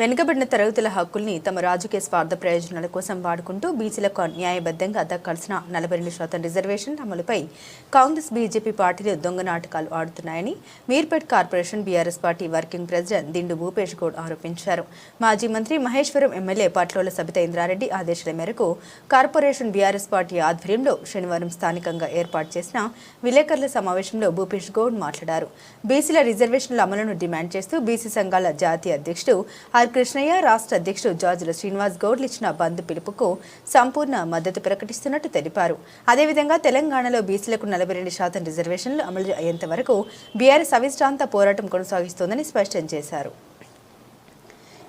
వెనుకబడిన తరగతుల హక్కుల్ని తమ రాజకీయ స్వార్థ ప్రయోజనాల కోసం వాడుకుంటూ బీసీలకు న్యాయబద్ధంగా దక్కాల్సిన నలభై రెండు శాతం రిజర్వేషన్ అమలుపై కాంగ్రెస్ బీజేపీ పార్టీలు దొంగ నాటకాలు ఆడుతున్నాయని Meerpet corporation BRS party working president Dindu Bhupesh Goud ఆరోపించారు. మాజీ మంత్రి మహేశ్వరం ఎమ్మెల్యే పట్లోల సబిత ఇంద్రారెడ్డి ఆదేశాల మేరకు కార్పొరేషన్ బీఆర్ఎస్ పార్టీ ఆధ్వర్యంలో శనివారం స్థానికంగా ఏర్పాటు చేసిన విలేకరుల సమావేశంలో భూపేష్ గౌడ్ మాట్లాడారు. బీసీల రిజర్వేషన్ల అమలును డిమాండ్ చేస్తూ బీసీ సంఘాల జాతీయ అధ్యక్షుడు ఆర్ కృష్ణయ్య రాష్ట్ర అధ్యక్షుడు జార్జుల శ్రీనివాస్ గౌడ్లు ఇచ్చిన బంద్ పిలుపుకు సంపూర్ణ మద్దతు ప్రకటిస్తున్నట్టు తెలిపారు. అదేవిధంగా తెలంగాణలో బీసీలకు నలభై రెండు శాతం రిజర్వేషన్లు అమలు అయ్యేంత వరకు బీఆర్ఎస్ అవిశ్రాంత పోరాటం కొనసాగిస్తోందని స్పష్టం చేశారు.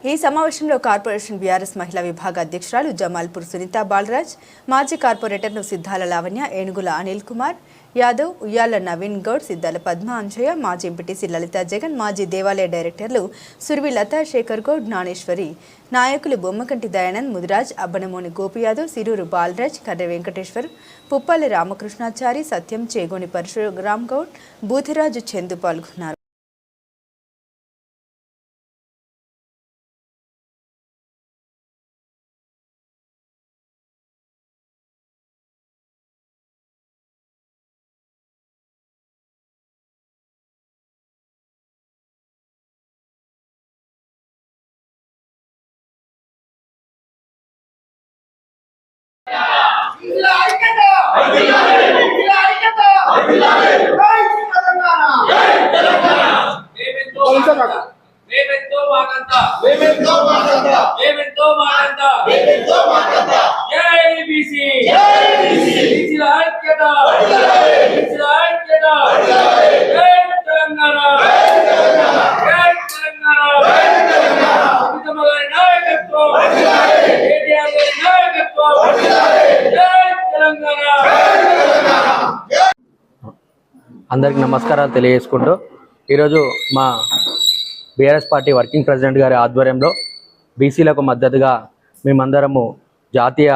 ఈ సమావేశంలో కార్పొరేషన్ బీఆర్ఎస్ మహిళా విభాగ అధ్యక్షురాలు జమాల్పూర్ సునీత బాలరాజ్ మాజీ కార్పొరేటర్లు సిద్ధాల లావణ్య ఏనుగుల అనిల్ కుమార్ యాదవ్ ఉయ్యాల నవీన్ గౌడ్ సిద్ధాల పద్మ అంజయ్య మాజీ ఎంపీటీసీ లలిత జగన్ మాజీ దేవాలయ డైరెక్టర్లు సుర్వి లతా శేఖర్ గౌడ్ జ్ఞానేశ్వరి. నాయకులు బొమ్మకంటి దయానంద్ ముదిరాజ్ అబ్బనమోని గోపి యాదవ్ సిరూరు బాలరాజ్ కర్రె వెంకటేశ్వర్ పుప్పల్లి రామకృష్ణాచారి సత్యం చేగోని పరశురామ్ గౌడ్ బూతిరాజు చందు పాల్గొన్నారు. మేమెంతో మాకంత మేమెంతో మాకంత మేమెంతో మాకంత మేమెంతో మాకంత జై బీసీ బీసీల ఐక్యత. బీసీల ఐక్యత జై తెలంగాణ జై తెలంగాణ సునీతమ్మ గారి నాయకత్వం కేటీఆర్ గారి నాయకత్వం జై తెలంగాణ అందరికీ నమస్కారాలు తెలియజేసుకుంటూ ఈరోజు మా బీఆర్ఎస్ పార్టీ వర్కింగ్ ప్రెసిడెంట్ గారి ఆధ్వర్యంలో బీసీలకు మద్దతుగా మేమందరము జాతీయ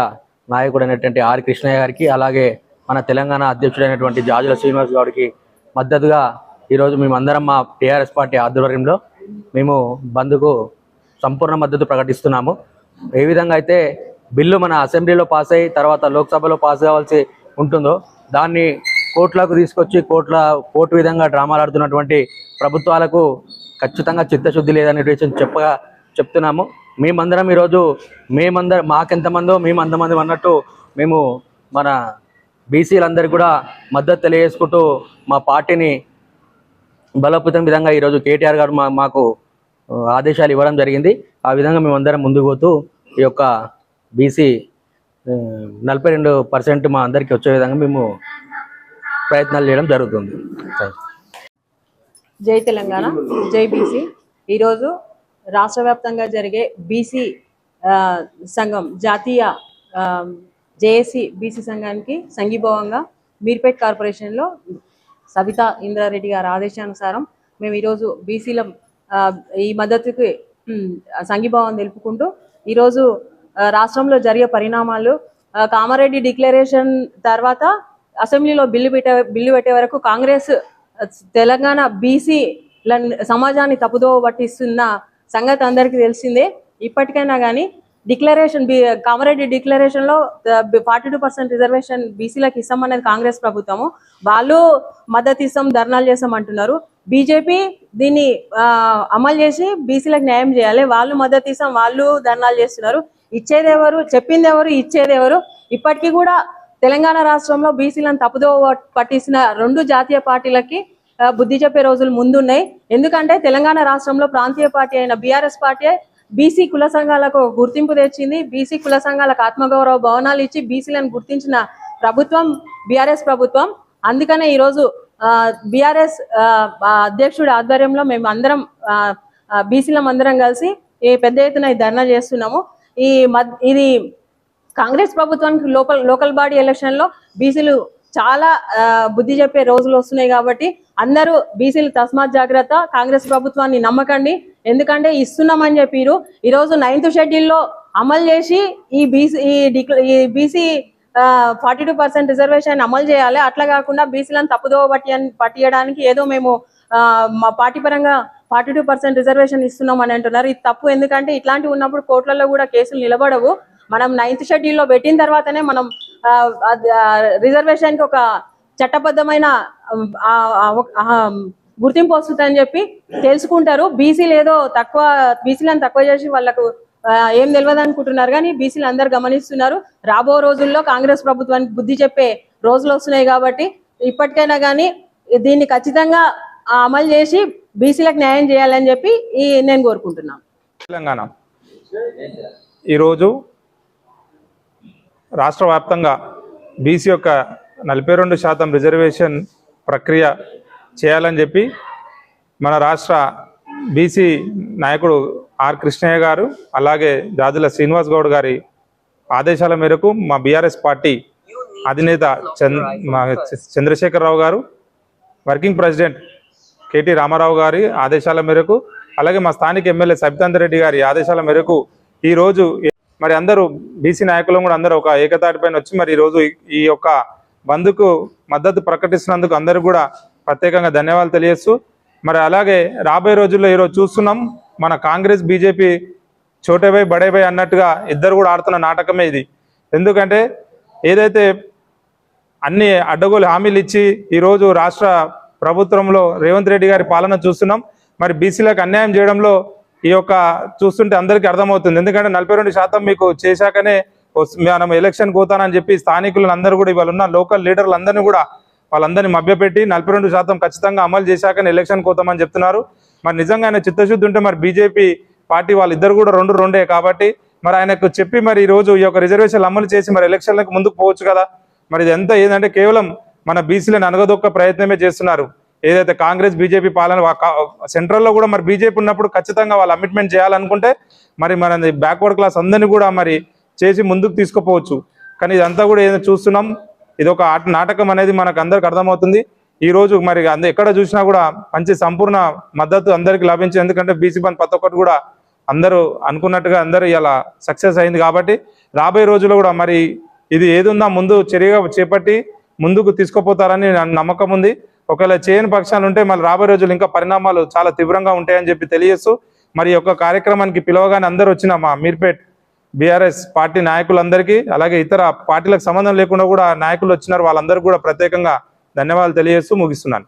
నాయకుడు అయినటువంటి ఆర్ కృష్ణయ్య గారికి అలాగే మన తెలంగాణ అధ్యక్షుడైనటువంటి జాజుల శ్రీనివాస్ గౌడ్కి మద్దతుగా ఈరోజు మేమందరం మా టీఆర్ఎస్ పార్టీ ఆధ్వర్యంలో మేము బంద్కు సంపూర్ణ మద్దతు ప్రకటిస్తున్నాము. ఏ విధంగా అయితే బిల్లు మన అసెంబ్లీలో పాస్ అయ్యి తర్వాత లోక్సభలో పాస్ కావాల్సి ఉంటుందో దాన్ని కోర్టులకు తీసుకొచ్చి కోర్టుల కోర్టు విధంగా డ్రామాలు ఆడుతున్నటువంటి ప్రభుత్వాలకు ఖచ్చితంగా చిత్తశుద్ధి లేదనే విషయం చెప్పగా చెప్తున్నాము. మేమందరం ఈరోజు మేమందరం మాకెంతమందో మేము అంతమంది అన్నట్టు మేము మన బీసీలందరికీ కూడా మద్దతు తెలియజేసుకుంటూ మా పార్టీని బలోపేతం విధంగా ఈరోజు కేటీఆర్ గారు మా మాకు ఆదేశాలు ఇవ్వడం జరిగింది. ఆ విధంగా మేమందరం ముందుకు పోతూ ఈ యొక్క బీసీ నలభై రెండు పర్సెంట్ మా అందరికీ వచ్చే విధంగా మేము ప్రయత్నాలు చేయడం జరుగుతుంది. జై తెలంగాణ జై బీసీ. ఈరోజు రాష్ట్ర వ్యాప్తంగా జరిగే బీసీ ఆ, సంఘం జాతీయ జేఏసీ బీసీ సంఘానికి సంఘీభావంగా మీర్పేట్ కార్పొరేషన్లో సవితా ఇంద్రారెడ్డి గారి ఆదేశానుసారం మేము ఈరోజు బీసీల ఈ మద్దతుకి సంఘీభావం తెలుపుకుంటూ ఈరోజు రాష్ట్రంలో జరిగే పరిణామాలు కామారెడ్డి డిక్లరేషన్ తర్వాత అసెంబ్లీలో బిల్లు పెట్టే బిల్లు పెట్టే వరకు కాంగ్రెస్ తెలంగాణ బీసీ సమాజాన్ని తప్పుదోవ పట్టిస్తున్న సంగతి అందరికీ తెలిసిందే. ఇప్పటికైనా కానీ డిక్లరేషన్ బి కామరెడ్డి డిక్లరేషన్లో ఫార్టీ టూ పర్సెంట్ రిజర్వేషన్ బీసీలకు ఇస్తామన్నది కాంగ్రెస్ ప్రభుత్వము. వాళ్ళు మద్దతు ఇస్తాం ధర్నాలు చేస్తాం అంటున్నారు బీజేపీ దీన్ని అమలు చేసి బీసీలకు న్యాయం చేయాలి. వాళ్ళు మద్దతు ఇస్తాం వాళ్ళు ధర్నాలు చేస్తున్నారు. ఇచ్చేది ఎవరు చెప్పింది ఎవరు ఇచ్చేది ఎవరు? ఇప్పటికీ కూడా తెలంగాణ రాష్ట్రంలో బీసీలను తప్పుదో పట్టించిన రెండు జాతీయ పార్టీలకి బుద్ధి చెప్పే రోజులు ముందున్నాయి. ఎందుకంటే తెలంగాణ రాష్ట్రంలో ప్రాంతీయ పార్టీ అయిన బీఆర్ఎస్ పార్టీ బీసీ కుల సంఘాలకు గుర్తింపు తెచ్చింది. బీసీ కుల సంఘాలకు ఆత్మగౌరవ భవనాలు ఇచ్చి బీసీలను గుర్తించిన ప్రభుత్వం బీఆర్ఎస్ ప్రభుత్వం. అందుకనే ఈరోజు బీఆర్ఎస్ అధ్యక్షుడి ఆధ్వర్యంలో మేము అందరం బీసీలం అందరం కలిసి ఈ పెద్ద ఎత్తున ధర్నా చేస్తున్నాము. ఈ మద్ ఇది కాంగ్రెస్ ప్రభుత్వానికి లోకల్ లోకల్ బాడీ ఎలక్షన్లో బీసీలు చాలా బుద్ధి చెప్పే రోజులు వస్తున్నాయి కాబట్టి అందరూ బీసీలు తస్మాత్ జాగ్రత్త కాంగ్రెస్ ప్రభుత్వాన్ని నమ్మకండి. ఎందుకంటే ఇస్తున్నామని చెప్పిరు ఈ రోజు నైన్త్ షెడ్యూల్లో అమలు చేసి ఈ బీసీ ఈ ఈ BC forty two percent reservation అమలు చేయాలి. అట్లా కాకుండా బీసీలను తప్పుదోవ పట్టి పట్టియడానికి ఏదో మేము ఆ, మా పార్టీ పరంగా ఫార్టీ టూ పర్సెంట్ రిజర్వేషన్ ఇస్తున్నాం అని అంటున్నారు. ఇది తప్పు. ఎందుకంటే ఇట్లాంటివి ఉన్నప్పుడు కోర్టులలో కూడా కేసులు నిలబడవు. మనం నైన్త్ షెడ్యూల్లో పెట్టిన తర్వాతనే మనం రిజర్వేషన్కి ఒక చట్టబద్ధమైన గుర్తింపు వస్తుందని చెప్పి తెలుసుకుంటారు. బీసీలు ఏదో తక్కువ బీసీలను తక్కువ చేసి వాళ్ళకు ఏం తెలియదు అనుకుంటున్నారు. కానీ బీసీలు అందరు గమనిస్తున్నారు. రాబో రోజుల్లో కాంగ్రెస్ ప్రభుత్వానికి బుద్ధి చెప్పే రోజులు వస్తున్నాయి కాబట్టి ఇప్పటికైనా కానీ దీన్ని ఖచ్చితంగా అమలు చేసి బీసీలకు న్యాయం చేయాలని చెప్పి ఈ నేను కోరుకుంటున్నాను. తెలంగాణ. ఈరోజు రాష్ట్ర వ్యాప్తంగా బీసీ యొక్క నలభై రెండు శాతం రిజర్వేషన్ ప్రక్రియ చేయాలని చెప్పి మన రాష్ట్ర బీసీ నాయకుడు ఆర్ కృష్ణయ్య గారు అలాగే జాజుల శ్రీనివాస్ గౌడ్ గారి ఆదేశాల మేరకు మా బీఆర్ఎస్ పార్టీ అధినేత చంద్ మా చంద్రశేఖరరావు గారు వర్కింగ్ ప్రెసిడెంట్ కేటీ రామారావు గారి ఆదేశాల మేరకు అలాగే మా స్థానిక ఎమ్మెల్యే సబితాందర్ రెడ్డి గారి ఆదేశాల మేరకు ఈ రోజు మరి అందరూ బీసీ నాయకులు కూడా అందరూ ఒక ఏకతాటిపైన వచ్చి మరి ఈ రోజు ఈ- యొక్క బంద్కు మద్దతు ప్రకటిస్తున్నందుకు అందరూ కూడా ప్రత్యేకంగా ధన్యవాదాలు తెలియజేస్తూ మరి అలాగే రాబోయే రోజుల్లో ఈరోజు చూస్తున్నాం మన కాంగ్రెస్ బీజేపీ చోటేబై బడేబై అన్నట్టుగా ఇద్దరు కూడా ఆడుతున్న నాటకమే ఇది. ఎందుకంటే ఏదైతే అన్ని అడ్డగోలు హామీలు ఇచ్చి ఈరోజు రాష్ట్ర ప్రభుత్వంలో రేవంత్ రెడ్డి గారి పాలన చూస్తున్నాం మరి బీసీలకు అన్యాయం చేయడంలో ఈ యొక్క చూస్తుంటే అందరికీ అర్థమవుతుంది. ఎందుకంటే నలభై రెండు శాతం మీకు చేశాకనే మనం ఎలక్షన్ పోతానని చెప్పి స్థానికులను అందరూ కూడా ఇవాళ ఉన్న లోకల్ లీడర్లు అందరినీ కూడా వాళ్ళందరినీ మభ్యపెట్టి నలభై రెండు శాతం ఖచ్చితంగా అమలు చేశాకనే ఎలక్షన్ పోతామని చెప్తున్నారు. మరి నిజంగా ఆయన చిత్తశుద్ధి ఉంటే మరి బీజేపీ పార్టీ వాళ్ళిద్దరు కూడా రెండు రెండే కాబట్టి మరి ఆయనకు చెప్పి మరి ఈ రోజు ఈ యొక్క రిజర్వేషన్లు అమలు చేసి మరి ఎలక్షన్లకు ముందుకు పోవచ్చు కదా. మరి ఇది ఎంత ఏంటంటే కేవలం మన బీసీలను అనగదొక్క ప్రయత్నమే చేస్తున్నారు. ఏదైతే కాంగ్రెస్ బీజేపీ పాలన వా- సెంట్రల్లో కూడా మరి బీజేపీ ఉన్నప్పుడు ఖచ్చితంగా వాళ్ళు అమిట్మెంట్ చేయాలనుకుంటే మరి మన బ్యాక్వర్డ్ క్లాస్ అందరినీ కూడా మరి చేసి ముందుకు తీసుకుపోవచ్చు. కానీ ఇదంతా కూడా ఏదో చూస్తున్నాం ఇది ఒక ఆట నాటకం అనేది మనకు అందరికి అర్థమవుతుంది. ఈ రోజు మరి అంద ఎక్కడ చూసినా కూడా మంచి సంపూర్ణ మద్దతు అందరికి లభించింది. ఎందుకంటే బీసీ బంద్ ప్రతి ఒక్కటి కూడా అందరూ అనుకున్నట్టుగా అందరూ ఇలా సక్సెస్ అయింది కాబట్టి రాబోయే రోజుల్లో కూడా మరి ఇది ఏదున్నా ముందు చర్యగా చేపట్టి ముందుకు తీసుకుపోతారని నమ్మకం ఉంది. ఒకవేళ చేయని పక్షాలు ఉంటే మళ్ళీ రాబోయే రోజులు ఇంకా పరిణామాలు చాలా తీవ్రంగా ఉంటాయని చెప్పి తెలియజేస్తూ మరి యొక్క కార్యక్రమానికి పిలవగానే అందరూ వచ్చిన మా మీర్పేట్ బీఆర్ఎస్ పార్టీ నాయకులందరికీ అలాగే ఇతర పార్టీలకు సంబంధం లేకుండా కూడా నాయకులు వచ్చినారు. వాళ్ళందరూ కూడా ప్రత్యేకంగా ధన్యవాదాలు తెలియజేస్తూ ముగిస్తున్నాను.